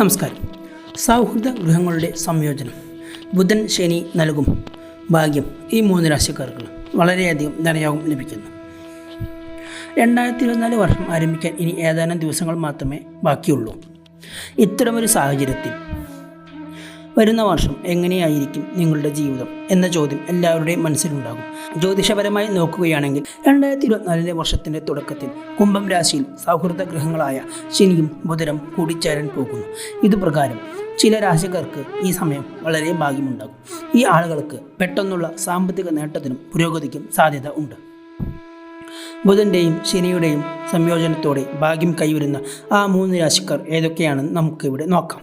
നമസ്കാരം. സൗഹൃദ ഗൃഹങ്ങളുടെ സംയോജനം. ബുധൻ ശനി നൽകും ഭാഗ്യം ഈ മൂന്ന് രാശിക്കാർക്ക് വളരെയധികം ധനയോഗം ലഭിക്കുന്നു. രണ്ടായിരത്തി ഇരുപത്തിനാല് വർഷം ആരംഭിക്കാൻ ഇനി ഏതാനും ദിവസങ്ങൾ മാത്രമേ ബാക്കിയുള്ളൂ. ഇത്തരമൊരു സാഹചര്യത്തിൽ വരുന്ന വർഷം എങ്ങനെയായിരിക്കും നിങ്ങളുടെ ജീവിതം എന്ന ചോദ്യം എല്ലാവരുടെയും മനസ്സിലുണ്ടാകും. ജ്യോതിഷപരമായി നോക്കുകയാണെങ്കിൽ രണ്ടായിരത്തി ഇരുപത്തിനാലിലെ വർഷത്തിന്റെ തുടക്കത്തിൽ കുംഭം രാശിയിൽ സൗഹൃദ ഗ്രഹങ്ങളായ ശനിയും ബുധനും കൂടിച്ചേരാൻ പോകുന്നു. ഇതുപ്രകാരം ചില രാശിക്കാർക്ക് ഈ സമയം വളരെ ഭാഗ്യമുണ്ടാകും. ഈ ആളുകൾക്ക് പെട്ടെന്നുള്ള സാമ്പത്തിക നേട്ടത്തിനും പുരോഗതിക്കും സാധ്യത ഉണ്ട്. ബുധന്റെയും ശനിയുടെയും സംയോജനത്തോടെ ഭാഗ്യം കൈവരുന്ന ആ മൂന്ന് രാശിക്കാർ ഏതൊക്കെയാണെന്ന് നമുക്കിവിടെ നോക്കാം.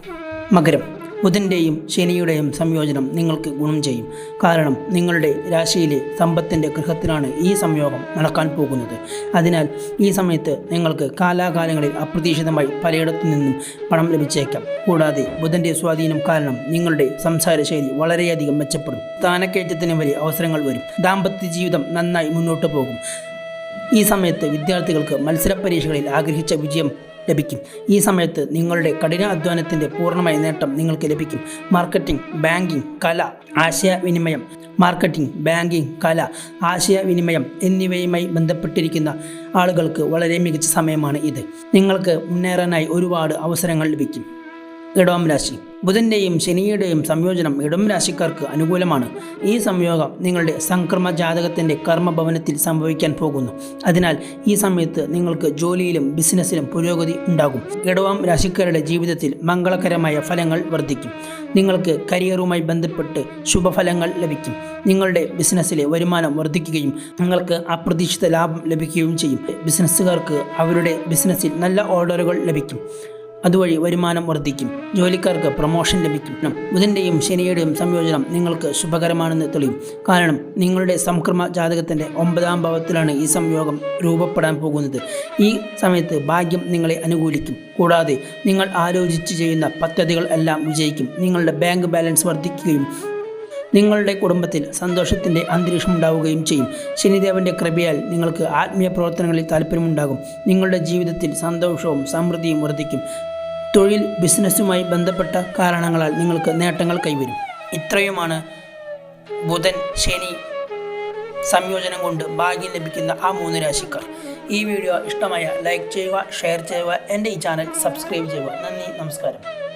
മകരം ബുധന്റെയും ശനിയുടെയും സംയോജനം നിങ്ങൾക്ക് ഗുണം ചെയ്യും. കാരണം നിങ്ങളുടെ രാശിയിലെ സമ്പത്തിന്റെ ഗൃഹത്തിലാണ് ഈ സംയോഗം നടക്കാൻ പോകുന്നത്. അതിനാൽ ഈ സമയത്ത് നിങ്ങൾക്ക് കാലാകാലങ്ങളിൽ അപ്രതീക്ഷിതമായി പലയിടത്തു നിന്നും പണം ലഭിച്ചേക്കാം. കൂടാതെ ബുധന്റെ സ്വാധീനം കാരണം നിങ്ങളുടെ സംസാര ശൈലി വളരെയധികം മെച്ചപ്പെടും. സ്ഥാനക്കയറ്റത്തിന് വലിയ അവസരങ്ങൾ വരും. ദാമ്പത്യ ജീവിതം നന്നായി മുന്നോട്ട് പോകും. ഈ സമയത്ത് വിദ്യാർത്ഥികൾക്ക് മത്സര പരീക്ഷകളിൽ ആഗ്രഹിച്ച വിജയം ലഭിക്കും. ഈ സമയത്ത് നിങ്ങളുടെ കഠിന അധ്വാനത്തിന്റെ പൂർണമായ നേട്ടം നിങ്ങൾക്ക് ലഭിക്കും. മാർക്കറ്റിംഗ് ബാങ്കിംഗ് കല ആശയവിനിമയം മാർക്കറ്റിംഗ് ബാങ്കിംഗ് കല ആശയവിനിമയം എന്നിവയുമായി ബന്ധപ്പെട്ടിരിക്കുന്ന ആളുകൾക്ക് വളരെ മികച്ച സമയമാണ് ഇത്. നിങ്ങൾക്ക് മുന്നേറാനായി ഒരുപാട് അവസരങ്ങൾ ലഭിക്കും. ഇടവം രാശി. ബുധന്റെയും ശനിയുടെയും സംയോജനം ഇടം രാശിക്കാർക്ക് അനുകൂലമാണ്. ഈ സംയോഗം നിങ്ങളുടെ സംക്രമ ജാതകത്തിന്റെ കർമ്മഭവനത്തിൽ സംഭവിക്കാൻ പോകുന്നു. അതിനാൽ ഈ സമയത്ത് നിങ്ങൾക്ക് ജോലിയിലും ബിസിനസ്സിലും പുരോഗതി ഉണ്ടാകും. ഇടവം രാശിക്കാരുടെ ജീവിതത്തിൽ മംഗളകരമായ ഫലങ്ങൾ വർദ്ധിക്കും. നിങ്ങൾക്ക് കരിയറുമായി ബന്ധപ്പെട്ട് ശുഭഫലങ്ങൾ ലഭിക്കും. നിങ്ങളുടെ ബിസിനസ്സിലെ വരുമാനം വർദ്ധിക്കുകയും നിങ്ങൾക്ക് അപ്രതീക്ഷിത ലാഭം ലഭിക്കുകയും ചെയ്യും. ബിസിനസ്സുകാർക്ക് അവരുടെ ബിസിനസ്സിൽ നല്ല ഓർഡറുകൾ ലഭിക്കും. അതുവഴി വരുമാനം വർദ്ധിക്കും. ജോലിക്കാർക്ക് പ്രൊമോഷൻ ലഭിക്കും. ബുധന്റെയും ശനിയുടെയും സംയോജനം നിങ്ങൾക്ക് ശുഭകരമാണെന്ന് തെളിയും. കാരണം നിങ്ങളുടെ സംക്രമ ജാതകത്തിന്റെ ഒമ്പതാം ഭാവത്തിലാണ് ഈ സംയോഗം രൂപപ്പെടാൻ പോകുന്നത്. ഈ സമയത്ത് ഭാഗ്യം നിങ്ങളെ അനുകൂലിക്കും. കൂടാതെ നിങ്ങൾ ആലോചിച്ച് ചെയ്യുന്ന പദ്ധതികൾ എല്ലാം വിജയിക്കും. നിങ്ങളുടെ ബാങ്ക് ബാലൻസ് വർദ്ധിക്കുകയും നിങ്ങളുടെ കുടുംബത്തിൽ സന്തോഷത്തിന്റെ അന്തരീക്ഷം ഉണ്ടാവുകയും ചെയ്യും. ശനിദേവന്റെ കൃപയാൽ നിങ്ങൾക്ക് ആത്മീയ പ്രവർത്തനങ്ങളിൽ താല്പര്യമുണ്ടാകും. നിങ്ങളുടെ ജീവിതത്തിൽ സന്തോഷവും സമൃദ്ധിയും വർദ്ധിക്കും. തൊഴിൽ ബിസിനസ്സുമായി ബന്ധപ്പെട്ട കാരണങ്ങളാൽ നിങ്ങൾക്ക് നേട്ടങ്ങൾ കൈവരും. ഇത്രയുമാണ് ബുധൻ ശനി സംയോജനം കൊണ്ട് ഭാഗ്യം ലഭിക്കുന്ന ആ മൂന്ന് രാശിക്കാർ. ഈ വീഡിയോ ഇഷ്ടമായ ലൈക്ക് ചെയ്യുക ഷെയർ ചെയ്യുക എന്റെ ഈ ചാനൽ സബ്സ്ക്രൈബ് ചെയ്യുക. നന്ദി നമസ്കാരം.